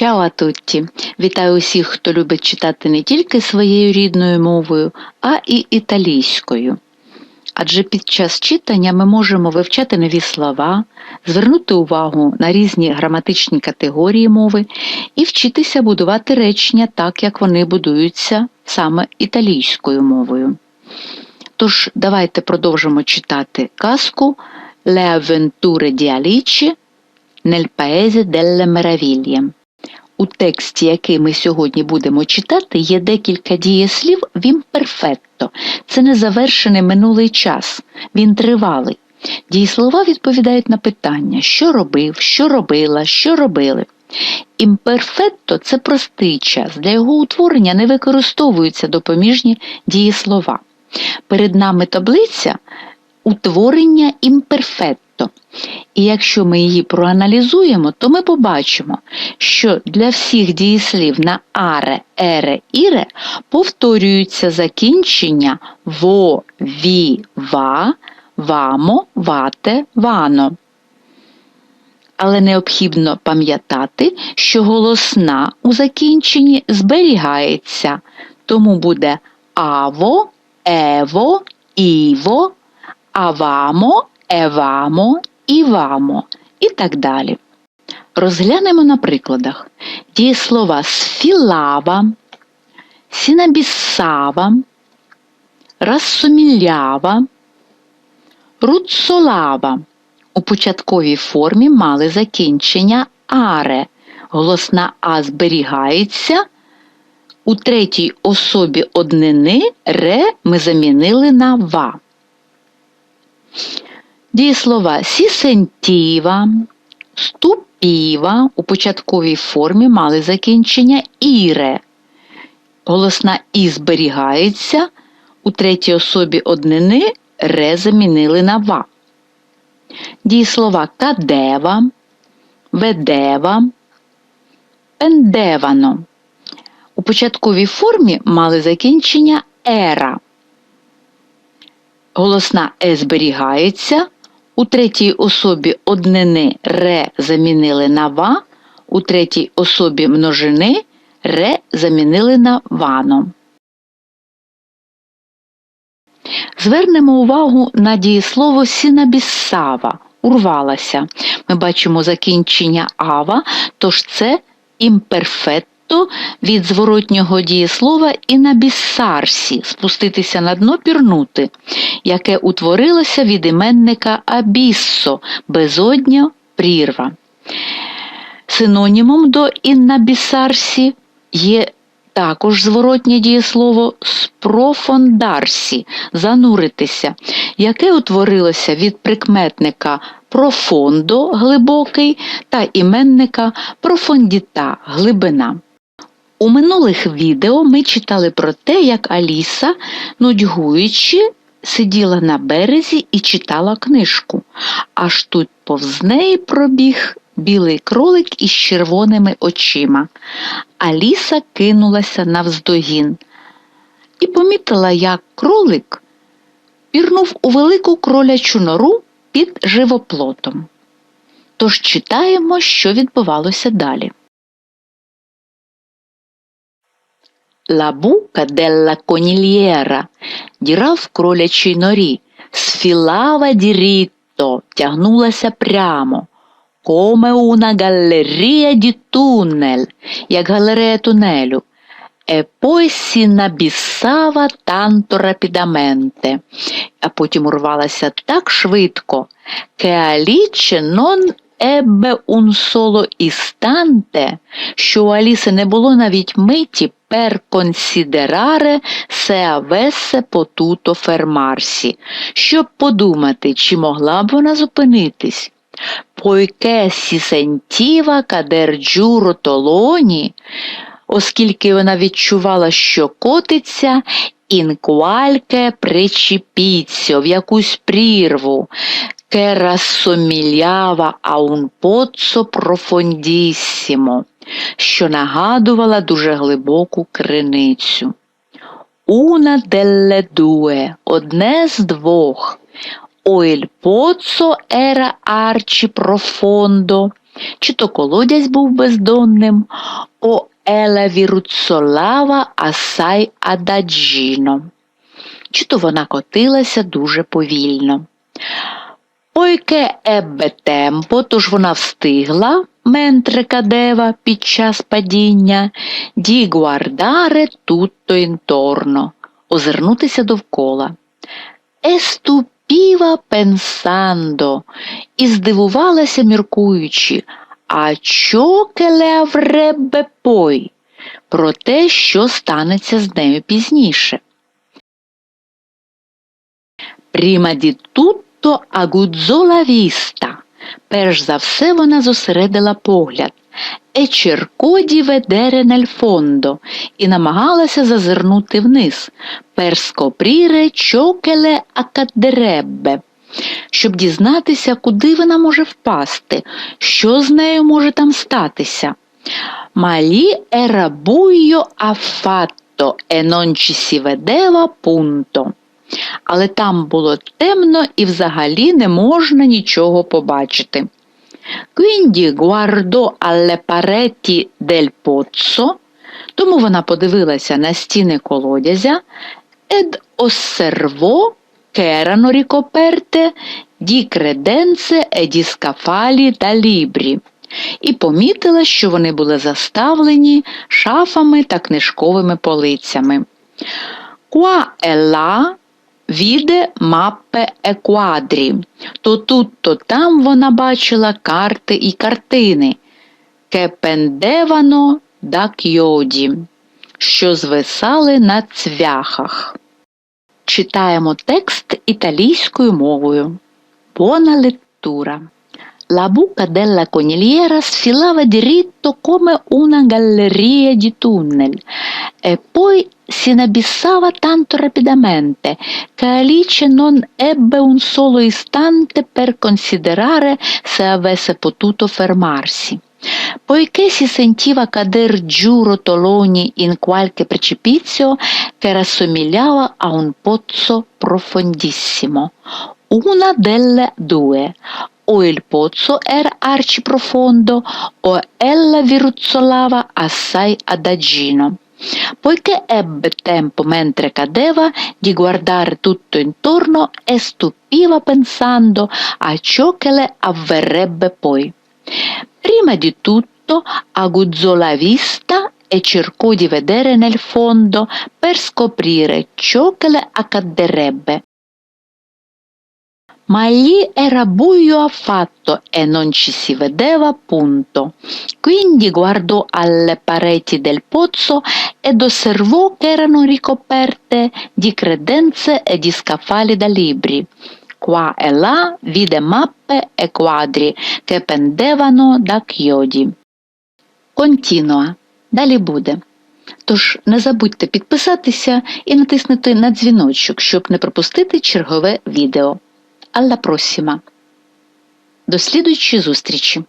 Чао атутті! Вітаю усіх, хто любить читати не тільки своєю рідною мовою, а і італійською. Адже під час читання ми можемо вивчати нові слова, звернути увагу на різні граматичні категорії мови і вчитися будувати речення так, як вони будуються саме італійською мовою. Тож, давайте продовжимо читати казку Le avventure di Alice nel paese delle. У тексті, який ми сьогодні будемо читати, є декілька дієслів в імперфетто. Це незавершений минулий час, він тривалий. Дієслова відповідають на питання, що робив, що робила, що робили. Імперфетто це простий час, для його утворення не використовуються допоміжні дієслова. Перед нами таблиця утворення імперфетто. І якщо ми її проаналізуємо, то ми побачимо, що для всіх дієслів на аре, ере, іре повторюються закінчення во, ві, ва, вамо, вате, вано. Але необхідно пам'ятати, що голосна у закінченні зберігається, тому буде аво, ево, іво, авамо, евамо, івамо і так далі. Розглянемо на прикладах дієслова сфілава, сінабісава, рассомілява, руцолава. У початковій формі мали закінчення аре. Голосна А зберігається. У третій особі однини ре ми замінили на ва. Дієслова сісентіва, ступіва у початковій формі мали закінчення іре. Голосна і зберігається. У третій особі однини ре замінили на ва. Дієслова кадева, ведева, пендевано. У початковій формі мали закінчення ера. Голосна е зберігається. У третій особі однини ре замінили на ва, у третій особі множини ре замінили на вано. Звернемо увагу на дієслово сінабісава урвалася. Ми бачимо закінчення ава, тож це імперфетто від зворотнього дієслова інабісарсі спуститися на дно пірнути, яке утворилося від іменника абіссо безодня прірва. Синонімом до іннабісарсі є також зворотнє дієслово спрофондарсі зануритися, яке утворилося від прикметника профондо глибокий та іменника профондіта глибина. У минулих відео ми читали про те, як Аліса, нудьгуючи, сиділа на березі і читала книжку, аж тут повз неї пробіг білий кролик із червоними очима. Аліса кинулася навздогін і помітила, як кролик пірнув у велику кролячу нору під живоплотом. Тож читаємо, що відбувалося далі. La buca della conigliera, діра в кролячій норі, сфілава дірітто, тягнулася прямо. Come una galleria di tunnel, як галерея тунелю. E poi si nabissava tanto rapidamente, а потім урвалася так швидко, che Alice non ebbe un solo istante, що у Аліси не було навіть миті per considerare se avesse potuto fermarsi, щоб подумати, чи могла б вона зупинитись. Sentiva cader giù rotoloni, оскільки вона відчувала, що котиться qualche precipizio, в якусь прірву, che rassomigliava a un pozzo profondissimo, що нагадувала дуже глибоку криницю. Una delle due, одне з двох. O il pozzo era arci profondo, чи то колодязь був бездонним, о еле віруцолава асай ададжіно, чи то вона котилася дуже повільно. Пойке еббе темпо, тож вона встигла, ментре кадева, під час падіння, ді гуардаре тутто інторно, озирнутися довкола. Еступіва пенсандо, і здивувалася, міркуючи, а чокеле авреббе пой, про те, що станеться з нею пізніше. Пріма ді тутто агудзола віста. Перш за все вона зосередила погляд. Е черкоді ведере фондо і намагалася зазирнути вниз. Scoprire чокеле акадереббе, щоб дізнатися, куди вона може впасти, що з нею може там статися. Малі era buio affatto e non Але там було темно і взагалі не можна нічого побачити. Quindi guardò alle pareti del pozzo, тому вона подивилася на стіни колодязя ed osservò che erano ricoperte di credenze e scaffali da libri і помітила, що вони були заставлені шафами та книжковими полицями. Qua e Віде маппе e quadri. То тут, то там вона бачила карти і картини. Pendevano da chiodi, що звисали на цвяхах. Читаємо текст італійською мовою. Buona lettura. La buca della conigliera sfilava diritto come una galleria di tunnel e poi si inabissava tanto rapidamente che Alice non ebbe un solo istante per considerare se avesse potuto fermarsi. Poiché si sentiva cader giù rotoloni in qualche precipizio che rassomigliava a un pozzo profondissimo, una delle due, o il pozzo era arciprofondo o ella viruzzolava assai adagino. Poiché ebbe tempo mentre cadeva di guardare tutto intorno e stupiva pensando a ciò che le avverrebbe poi. Prima di tutto aguzzò la vista e cercò di vedere nel fondo per scoprire ciò che le accadrebbe Ma lì era buio affatto e non ci si vedeva punto. Quindi guardò alle pareti del pozzo ed osservò che erano ricoperte di credenze e di scaffali da libri. Qua e là vide mappe e quadri che pendevano da chiodi. Контінуа. Далі буде. Тож не забудьте підписатися і натиснути на дзвіночок, щоб не пропустити чергове відео. Alla prossima! До слідуючої зустрічі!